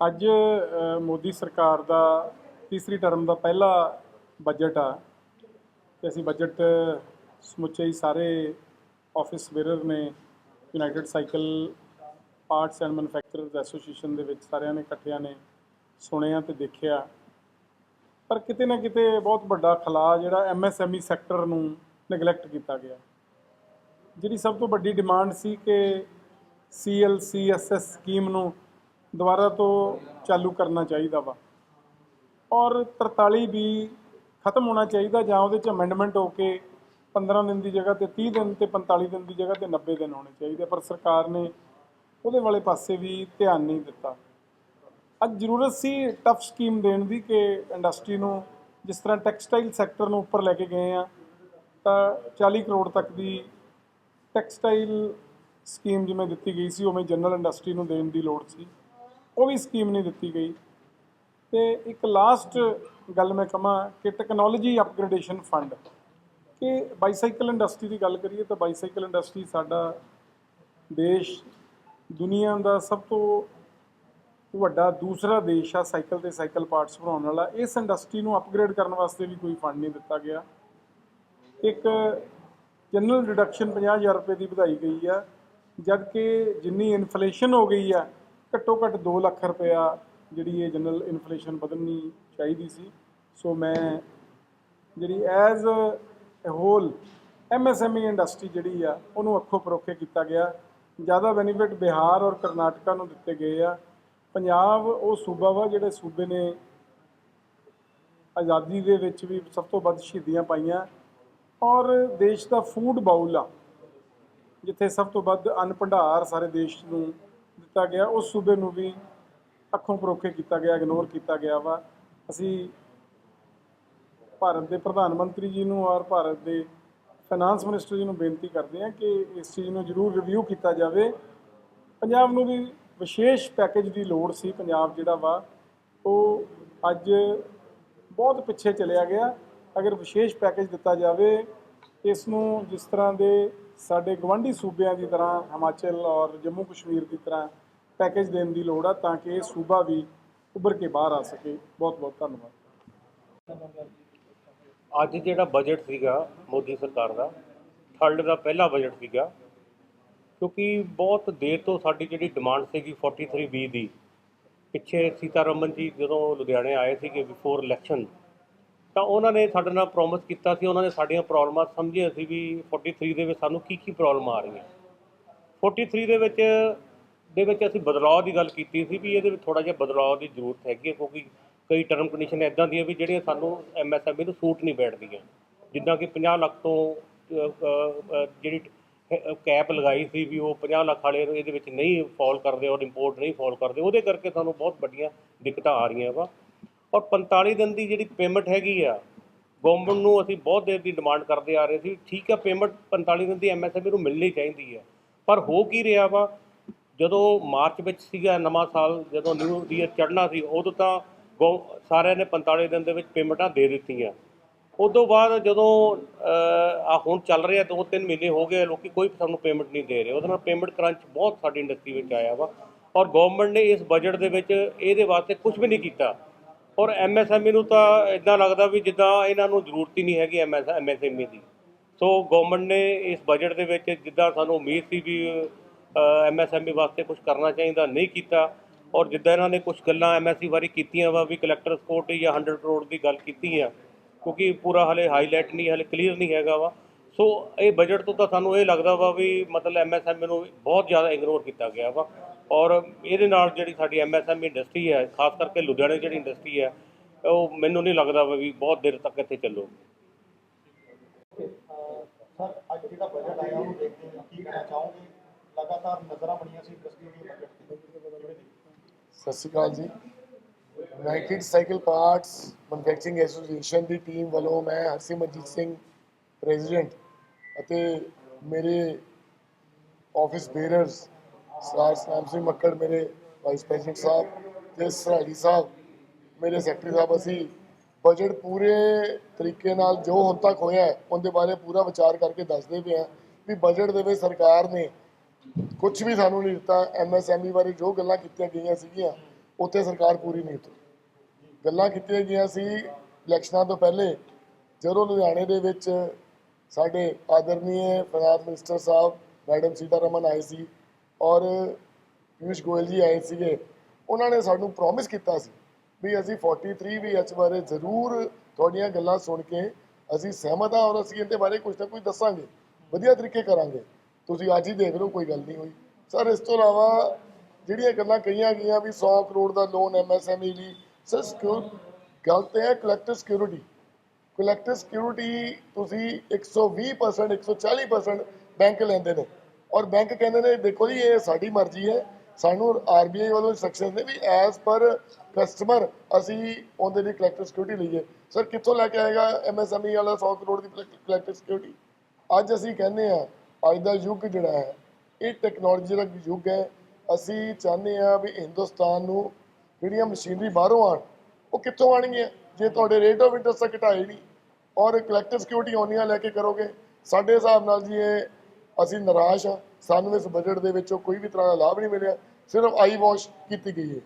ਅੱਜ ਮੋਦੀ ਸਰਕਾਰ ਦਾ ਤੀਸਰੀ ਟਰਮ ਦਾ ਪਹਿਲਾ ਬਜਟ ਆ। ਤੇ ਅਸੀਂ ਬਜਟ ਸਮੁੱਚੇ ਹੀ ਸਾਰੇ ਆਫਿਸ ਬੇਰਰ ਨੇ united cycle parts and manufacturers association ਦੇ ਵਿੱਚ ਸਾਰਿਆਂ ਨੇ ਇਕੱਠਿਆਂ ਨੇ ਸੁਣਿਆ ਤੇ ਦੇਖਿਆ। ਪਰ ਕਿਤੇ ਨਾ ਕਿਤੇ ਬਹੁਤ ਵੱਡਾ ਖਲਾ ਜਿਹੜਾ ਐਮਐਸਐਮਈ ਸੈਕਟਰ ਨੂੰ ਨੈਗਲੈਕਟ ਕੀਤਾ ਗਿਆ। ਜਿਹੜੀ ਸਭ ਤੋਂ ਵੱਡੀ ਡਿਮਾਂਡ ਸੀ ਕਿ ਸੀਐਲਸੀਐਸਐਸ ਸਕੀਮ ਨੂੰ ਦੁਬਾਰਾ ਤੋਂ ਚਾਲੂ ਕਰਨਾ ਚਾਹੀਦਾ ਵਾ। ਔਰ 43 ਵੀ ਖਤਮ ਹੋਣਾ ਚਾਹੀਦਾ ਜਾਂ ਉਹਦੇ ਚ ਅਮੈਂਡਮੈਂਟ ਹੋ ਕੇ 15 ਦਿਨ ਦੀ ਜਗ੍ਹਾ ਤੇ 30 ਦਿਨ ਤੇ 45 ਦਿਨ ਦੀ ਜਗ੍ਹਾ ਤੇ 90 ਦਿਨ ਹੋਣੇ ਚਾਹੀਦੇ। ਪਰ ਸਰਕਾਰ ਨੇ ਉਹਦੇ ਵਾਲੇ ਪਾਸੇ ਵੀ ਧਿਆਨ ਨਹੀਂ ਦਿੱਤਾ। ਅੱਜ ਜ਼ਰੂਰਤ ਸੀ ਟਫ ਸਕੀਮ ਦੇਣ ਦੀ ਕਿ ਇੰਡਸਟਰੀ ਨੂੰ ਜਿਸ ਤਰ੍ਹਾਂ ਟੈਕਸਟਾਈਲ ਸੈਕਟਰ ਨੂੰ ਉੱਪਰ ਲੈ ਕੇ ਗਏ ਆ, ਤਾਂ 40 ਕਰੋੜ ਤੱਕ ਦੀ ਟੈਕਸਟਾਈਲ ਸਕੀਮ ਜਿਵੇਂ ਦਿੱਤੀ ਗਈ ਸੀ, ਉਵੇਂ ਜਨਰਲ ਇੰਡਸਟਰੀ ਨੂੰ ਦੇਣ ਦੀ ਲੋੜ ਸੀ। ਉਹ ਵੀ ਸਕੀਮ ਨਹੀਂ ਦਿੱਤੀ ਗਈ। ਤੇ ਇੱਕ ਲਾਸਟ ਗੱਲ ਮੈਂ ਕਹਾਂ ਕਿ ਟੈਕਨੋਲੋਜੀ ਅਪਗ੍ਰੇਡੇਸ਼ਨ ਫੰਡ ਕਿ ਬਾਈਸਾਈਕਲ ਇੰਡਸਟਰੀ ਦੀ ਗੱਲ ਕਰੀਏ ਤਾਂ ਬਾਈਸਾਈਕਲ ਇੰਡਸਟਰੀ ਸਾਡਾ ਦੇਸ਼, ਦੁਨੀਆ ਦਾ ਸਭ ਤੋਂ ਵੱਡਾ ਦੂਸਰਾ ਦੇਸ਼ ਆ, ਸਾਈਕਲ ਤੇ ਸਾਈਕਲ ਪਾਰਟਸ ਬਣਾਉਣ ਵਾਲਾ, ਇਸ ਇੰਡਸਟਰੀ ਨੂੰ ਅਪਗ੍ਰੇਡ ਕਰਨ ਵਾਸਤੇ ਵੀ ਕੋਈ ਫੰਡ ਨਹੀਂ ਦਿੱਤਾ ਗਿਆ। ਇੱਕ ਜਨਰਲ ਰਿਡਕਸ਼ਨ 50000 ਰੁਪਏ ਦੀ ਵਧਾਈ ਗਈ ਆ ਜਦ ਕਿ ਜਿੰਨੀ ਇਨਫਲੇਸ਼ਨ ਹੋ ਗਈ ਆ ਘੱਟੋ ਘੱਟ 2 ਲੱਖ ਰੁਪਇਆ ਜਿਹੜੀ ਇਹ ਜਨਰਲ ਇਨਫਲੇਸ਼ਨ ਵਧਣੀ ਚਾਹੀਦੀ ਸੀ। ਸੋ ਮੈਂ ਜਿਹੜੀ as a whole MSME industry ਜਿਹੜੀ ਆ, ਉਹਨੂੰ ਅੱਖੋਂ ਪਰੋਖੇ ਕੀਤਾ ਗਿਆ। ਜ਼ਿਆਦਾ ਬੈਨੀਫਿਟ ਬਿਹਾਰ ਔਰ ਕਰਨਾਟਕਾ ਨੂੰ ਦਿੱਤੇ ਗਏ ਆ। ਪੰਜਾਬ ਉਹ ਸੂਬਾ ਵਾ ਜਿਹੜੇ ਸੂਬੇ ਨੇ ਆਜ਼ਾਦੀ ਦੇ ਵਿੱਚ ਵੀ ਸਭ ਤੋਂ ਵੱਧ ਸ਼ਹੀਦੀਆਂ ਪਾਈਆਂ। ਔਰ ਦੇਸ਼ ਦਾ ਫੂਡ ਬਾਉਲ ਆ, ਜਿੱਥੇ ਸਭ ਤੋਂ ਵੱਧ ਅੰਨ ਭੰਡਾਰ ਸਾਰੇ ਦੇਸ਼ ਨੂੰ ਦਿੱਤਾ ਗਿਆ, ਉਸ ਸੂਬੇ ਨੂੰ ਵੀ ਅੱਖੋਂ ਪਰੋਖੇ ਕੀਤਾ ਗਿਆ ਇਗਨੋਰ ਕੀਤਾ ਗਿਆ ਵਾ। ਅਸੀਂ ਭਾਰਤ ਦੇ ਪ੍ਰਧਾਨ ਮੰਤਰੀ ਜੀ ਨੂੰ ਔਰ ਭਾਰਤ ਦੇ ਫਾਈਨਾਂਸ ਮਿਨਿਸਟਰ ਜੀ ਨੂੰ ਬੇਨਤੀ ਕਰਦੇ ਹਾਂ ਕਿ ਇਸ ਚੀਜ਼ ਨੂੰ ਜ਼ਰੂਰ ਰਿਵਿਊ ਕੀਤਾ ਜਾਵੇ। ਪੰਜਾਬ ਨੂੰ ਵੀ ਵਿਸ਼ੇਸ਼ ਪੈਕੇਜ ਦੀ ਲੋੜ ਸੀ, ਪੰਜਾਬ ਜਿਹੜਾ ਵਾ, ਉਹ ਅੱਜ ਬਹੁਤ ਪਿੱਛੇ ਚਲਿਆ ਗਿਆ। ਅਗਰ ਵਿਸ਼ੇਸ਼ ਪੈਕੇਜ ਦਿੱਤਾ ਜਾਵੇ, ਇਸ ਨੂੰ ਜਿਸ ਤਰ੍ਹਾਂ ਦੇ ਸਾਡੇ ਗਵੰਡੀ ਸੂਬਿਆਂ ਦੀ ਤਰ੍ਹਾਂ, ਹਿਮਾਚਲ ਔਰ ਜੰਮੂ ਕਸ਼ਮੀਰ ਦੀ ਤਰ੍ਹਾਂ ਪੈਕੇਜ ਦੇਣ ਦੀ ਲੋੜ ਆ ਤਾਂ ਕਿ ਇਹ ਸੂਬਾ ਵੀ ਉੱਭਰ ਕੇ ਬਾਹਰ ਆ ਸਕੇ। ਬਹੁਤ ਬਹੁਤ ਧੰਨਵਾਦ। ਅੱਜ ਜਿਹੜਾ ਬਜਟ ਸੀਗਾ ਮੋਦੀ ਸਰਕਾਰ ਦਾ ਥਰਡ ਦਾ ਪਹਿਲਾ ਬਜਟ ਸੀਗਾ, ਕਿਉਂਕਿ ਬਹੁਤ ਦੇਰ ਤੋਂ ਸਾਡੀ ਜਿਹੜੀ ਡਿਮਾਂਡ ਸੀਗੀ 43B ਦੀ, ਪਿੱਛੇ ਸੀਤਾਰਮਨ ਜੀ ਜਦੋਂ ਲੁਧਿਆਣੇ ਆਏ ਸੀਗੇ ਬਿਫੋਰ ਇਲੈਕਸ਼ਨ ਤਾਂ ਉਹਨਾਂ ਨੇ ਸਾਡੇ ਨਾਲ ਪ੍ਰੋਮਿਸ ਕੀਤਾ ਸੀ, ਉਹਨਾਂ ਨੇ ਸਾਡੀਆਂ ਪ੍ਰੋਬਲਮਾਂ ਸਮਝੀਆਂ ਸੀ ਵੀ 43 ਦੇ ਵਿੱਚ ਸਾਨੂੰ ਕੀ ਕੀ ਪ੍ਰੋਬਲਮ ਆ ਰਹੀਆਂ। 43 ਦੇ ਵਿੱਚ ਦੇ ਵਿੱਚ ਅਸੀਂ ਬਦਲਾਅ ਦੀ ਗੱਲ ਕੀਤੀ ਸੀ ਵੀ ਇਹਦੇ ਵਿੱਚ ਥੋੜਾ ਜਿਹਾ ਬਦਲਾਅ ਦੀ ਜ਼ਰੂਰਤ ਹੈਗੀ ਹੈ ਕਿਉਂਕਿ ਕਈ ਟਰਮ ਕੰਡੀਸ਼ਨ ਇਦਾਂ ਦੀਆਂ ਵੀ ਜਿਹੜੀਆਂ ਸਾਨੂੰ ਐਮਐਸਐਮਈ ਨੂੰ ਸੂਟ ਨਹੀਂ ਬੈਠਦੀਆਂ। ਜਿੱਦਾਂ ਕਿ 50 ਲੱਖ ਤੋਂ ਜਿਹੜੀ ਕੈਪ ਲਗਾਈ ਸੀ ਵੀ ਉਹ 50 ਲੱਖ ਵਾਲੇ ਇਹਦੇ ਵਿੱਚ ਨਹੀਂ ਫਾਲ ਕਰਦੇ ਔਰ ਇੰਪੋਰਟ ਨਹੀਂ ਫਾਲ ਕਰਦੇ, ਉਹਦੇ ਕਰਕੇ ਸਾਨੂੰ ਬਹੁਤ ਵੱਡੀਆਂ ਦਿੱਕਤਾਂ ਆ ਰਹੀਆਂ ਵਾ। ਔਰ 45 ਦਿਨ ਦੀ ਜਿਹੜੀ ਪੇਮੈਂਟ ਹੈਗੀ ਆ ਗਵਰਨਮੈਂਟ ਨੂੰ ਅਸੀਂ ਬਹੁਤ ਦੇਰ ਦੀ ਡਿਮਾਂਡ ਕਰਦੇ ਆ ਰਹੇ ਸੀ ਠੀਕ ਆ ਪੇਮੈਂਟ 45 ਦਿਨ ਦੀ ਐਮਐਸਐਮਈ ਨੂੰ ਮਿਲਣੀ ਚਾਹੀਦੀ ਹੈ ਪਰ ਹੋ ਕੀ ਰਿਹਾ ਵਾ? ਜਦੋਂ ਮਾਰਚ ਵਿੱਚ ਸੀਗਾ ਨਵਾਂ ਸਾਲ, ਜਦੋਂ ਨਿਊ ਈਅਰ ਚੜ੍ਹਨਾ ਸੀ, ਉਦੋਂ ਤਾਂ ਗੌ- ਸਾਰਿਆਂ ਨੇ 45 ਦਿਨ ਦੇ ਵਿੱਚ ਪੇਮੈਂਟਾਂ ਦੇ ਦਿੱਤੀਆਂ। ਉਦੋਂ ਬਾਅਦ ਜਦੋਂ ਆ ਹੁਣ ਚੱਲ ਰਿਹਾ, ਦੋ ਤਿੰਨ ਮਹੀਨੇ ਹੋ ਗਏ, ਲੋਕੀ ਕੋਈ ਸਾਨੂੰ ਪੇਮੈਂਟ ਨਹੀਂ ਦੇ ਰਹੇ। ਉਹਦੇ ਨਾਲ ਪੇਮੈਂਟ ਕਰੰਚ ਬਹੁਤ ਸਾਡੀ ਇੰਡਸਟਰੀ ਵਿੱਚ ਆਇਆ ਵਾ। ਔਰ ਗਵਰਨਮੈਂਟ ਨੇ ਇਸ ਬਜਟ ਦੇ ਵਿੱਚ ਇਹਦੇ ਵਾਸਤੇ ਕੁਝ ਵੀ ਨਹੀਂ ਕੀਤਾ। ਔਰ ਐਮਐਸਐਮਈ ਨੂੰ ਤਾਂ ਇਦਾਂ ਲੱਗਦਾ ਵੀ ਜਿੱਦਾਂ ਇਹਨਾਂ ਨੂੰ ਜ਼ਰੂਰਤ ਹੀ ਨਹੀਂ ਹੈਗੀ ਐਮਐਸ ਐਮਐਸਐਮਈ ਦੀ। ਸੋ ਗਵਰਨਮੈਂਟ ਨੇ ਇਸ ਬਜਟ ਦੇ ਵਿੱਚ ਜਿੱਦਾਂ ਸਾਨੂੰ ਉਮੀਦ ਸੀ ਵੀ ਐਮਐਸਐਮਈ ਵਾਸਤੇ ਕੁਝ ਕਰਨਾ ਚਾਹੀਦਾ, ਨਹੀਂ ਕੀਤਾ। ਔਰ ਜਿੱਦਾਂ ਇਹਨਾਂ ਨੇ ਕੁਝ ਗੱਲਾਂ ਐਮਐਸਸੀ ਬਾਰੇ ਕੀਤੀਆਂ ਵਾ ਵੀ ਕਲੈਕਟਰ ਸਪੋਰਟ ਜਾਂ 100 ਕਰੋੜ ਦੀ ਗੱਲ ਕੀਤੀ ਆ, ਕਿਉਂਕਿ ਪੂਰਾ ਹਲੇ ਹਾਈਲਾਈਟ ਨਹੀਂ, ਹਲੇ ਕਲੀਅਰ ਨਹੀਂ ਹੈਗਾ ਵਾ। ਸੋ ਇਹ ਬਜਟ ਤੋਂ ਤਾਂ ਸਾਨੂੰ ਇਹ ਲੱਗਦਾ ਵਾ ਵੀ ਮਤਲਬ ਐਮਐਸਐਮਈ ਨੂੰ ਬਹੁਤ ਜ਼ਿਆਦਾ ਇਗਨੋਰ ਕੀਤਾ ਗਿਆ ਵਾ। ਔਰ ਇਹਦੇ ਨਾਲ ਜਿਹੜੀ ਸਾਡੀ ਐਮਐਸਐਮਈ ਇੰਡਸਟਰੀ ਹੈ ਖਾਸ ਕਰਕੇ ਲੁਧਿਆਣੇ ਜਿਹੜੀ ਇੰਡਸਟਰੀ ਹੈ ਉਹ ਮੈਨੂੰ ਨਹੀਂ ਲੱਗਦਾ ਵਾ ਵੀ ਬਹੁਤ ਦੇਰ ਤੱਕ ਇੱਥੇ ਚੱਲੂਗੀ। ਸਰ ਅੱਜ ਜਿਹੜਾ ਬਜਟ ਆਇਆ ਉਹਨੂੰ ਦੇਖਦੇ ਹਾਂ ਕੀ ਕਹਿਣਾ ਚਾਹੋਗੇ? ਲਗਾਤਾਰ ਨਜ਼ਰਾਂ ਬਣੀਆਂ ਸੀ ਇੰਡਸਟਰੀ ਦੀ ਬਜਟ ਤੇ। ਸਤਿ ਸ਼੍ਰੀ ਅਕਾਲ ਜੀ। United cycle parts manufacturing association ਦੀ ਟੀਮ ਵੱਲੋਂ ਮੈਂ ਹਰਸਿਮਰਜੀਤ ਸਿੰਘ ਪ੍ਰੈਜ਼ੀਡੈਂਟ ਅਤੇ ਮੇਰੇ ਆਫਿਸ ਬੇਰਰਸ ਸਰਦਾਰ ਸਨਾਮ ਸਿੰਘ ਮੱਕੜ ਮੇਰੇ ਵਾਈਸ ਪ੍ਰੈਜ਼ੀਡੈਂਟ ਸਾਹਿਬ ਤੇ ਸਰਾੜੀ ਸਾਹਿਬ, ਮੇਰੇ ਸੈਕਟਰੀ ਸਾਹਿਬ, ਅਸੀਂ ਬਜਟ ਪੂਰੇ ਤਰੀਕੇ ਨਾਲ ਜੋ ਹੁਣ ਤੱਕ ਹੋਇਆ ਉਹਦੇ ਬਾਰੇ ਪੂਰਾ ਵਿਚਾਰ ਕਰਕੇ ਦੱਸਦੇ ਪਏ ਹਾਂ ਵੀ ਬਜਟ ਦੇ ਵਿੱਚ ਸਰਕਾਰ ਨੇ ਕੁਝ ਵੀ ਸਾਨੂੰ ਨਹੀਂ ਦਿੱਤਾ। ਐਮਐਸਐਮਈ ਬਾਰੇ ਜੋ ਗੱਲਾਂ ਕੀਤੀਆਂ ਗਈਆਂ ਸੀਗੀਆਂ, ਉੱਥੇ ਸਰਕਾਰ ਪੂਰੀ ਨਹੀਂ ਉਤਰੀ। ਗੱਲਾਂ ਕੀਤੀਆਂ ਗਈਆਂ ਸੀ ਇਲੈਕਸ਼ਨਾਂ ਤੋਂ ਪਹਿਲੇ, ਜਦੋਂ ਲੁਧਿਆਣੇ ਦੇ ਵਿੱਚ ਸਾਡੇ ਆਦਰਨੀय ਫਾਈਨਾਂਸ ਮਿਨਿਸਟਰ ਸਾਹਿਬ, ਮੈਡਮ ਸੀਤਾਰਮਨ ਆਏ ਸੀ ਔਰ ਪਿਊਸ਼ ਗੋਇਲ ਜੀ ਆਏ ਸੀਗੇ, ਉਹਨਾਂ ਨੇ ਸਾਨੂੰ ਪ੍ਰੋਮਿਸ ਕੀਤਾ ਸੀ ਵੀ ਅਸੀਂ 43 ਵੀ ਐਚ ਬਾਰੇ ਜ਼ਰੂਰ ਤੁਹਾਡੀਆਂ ਗੱਲਾਂ ਸੁਣ ਕੇ ਅਸੀਂ ਸਹਿਮਤ ਹਾਂ ਔਰ ਅਸੀਂ ਇਹਦੇ ਬਾਰੇ ਕੁਝ ਨਾ ਕੁਝ ਦੱਸਾਂਗੇ, ਵਧੀਆ ਤਰੀਕੇ ਕਰਾਂਗੇ। ਤੁਸੀਂ ਅੱਜ ਹੀ ਦੇਖ ਲਓ, ਕੋਈ ਗੱਲ ਨਹੀਂ ਹੋਈ। ਸਰ ਇਸ ਤੋਂ ਇਲਾਵਾ ਜਿਹੜੀਆਂ ਗੱਲਾਂ ਕਹੀਆਂ ਗਈਆਂ ਵੀ 100 ਕਰੋੜ ਦਾ ਲੋਨ ਐਮਐਸਐਮਈ ਲਈ ਸਰ ਸਿਕਿਉਰ ਗੱਲ ਤੇ ਹੈ ਕਲੈਕਟਰ ਸਿਕਿਉਰਿਟੀ ਕਲੈਕਟਰ ਸਿਕਿਉਰਿਟੀ ਤੁਸੀਂ 120% 140% ਬੈਂਕ ਲੈਂਦੇ ਨੇ। ਔਰ ਬੈਂਕ ਕਹਿੰਦੇ ਨੇ, ਦੇਖੋ ਜੀ, ਇਹ ਸਾਡੀ ਮਰਜ਼ੀ ਹੈ। ਸਾਨੂੰ ਆਰਬੀਆਈ ਵੱਲੋਂ ਇੰਸਟਰਕਸ਼ਨ ਨੇ ਵੀ ਐਸ ਪਰ ਕਸਟਮਰ ਅਸੀਂ ਉਹਦੇ ਲਈ ਕਲੈਕਟਰ ਸਿਕਿਉਰਿਟੀ ਲਈਏ। ਸਰ ਕਿੱਥੋਂ ਲੈ ਕੇ ਆਏਗਾ ਐਮਐਸਐਮਈ ਵਾਲਾ 100 ਕਰੋੜ ਦੀ ਕਲੈਕਟਰ ਸਿਕਿਉਰਿਟੀ ਅੱਜ ਅਸੀਂ ਕਹਿੰਦੇ ਆ ਅੱਜ ਦਾ ਯੁੱਗ ਜਿਹੜਾ ਹੈ, ਇਹ ਟੈਕਨੋਲੋਜੀ ਦਾ ਯੁੱਗ ਹੈ। ਅਸੀਂ ਚਾਹੁੰਦੇ ਆ ਵੀ ਹਿੰਦੁਸਤਾਨ ਨੂੰ ਜਿਹੜੀਆਂ ਮਸ਼ੀਨਰੀ ਬਾਹਰੋਂ ਆਣ ਉਹ ਕਿੱਥੋਂ ਆਣਗੀਆਂ ਜੇ ਤੁਹਾਡੇ ਰੇਟ ਆਫ ਇੰਟਰਸਟ ਤਾਂ ਘਟਾਏ ਨਹੀਂ। ਔਰ ਕਲੈਕਟਿਵ ਸਿਕਿਉਰਿਟੀ ਆਉਣੀਆਂ ਲੈ ਕੇ ਕਰੋਗੇ। ਸਾਡੇ ਹਿਸਾਬ ਨਾਲ ਜੀ ਇਹ ਅਸੀਂ ਨਿਰਾਸ਼ ਆ ਸਾਨੂੰ ਇਸ ਬਜਟ ਦੇ ਵਿੱਚੋਂ ਕੋਈ ਵੀ ਤਰ੍ਹਾਂ ਦਾ ਲਾਭ ਨਹੀਂ ਮਿਲਿਆ। ਸਿਰਫ ਆਈ ਵਾਸ਼ ਕੀਤੀ ਗਈ ਹੈ।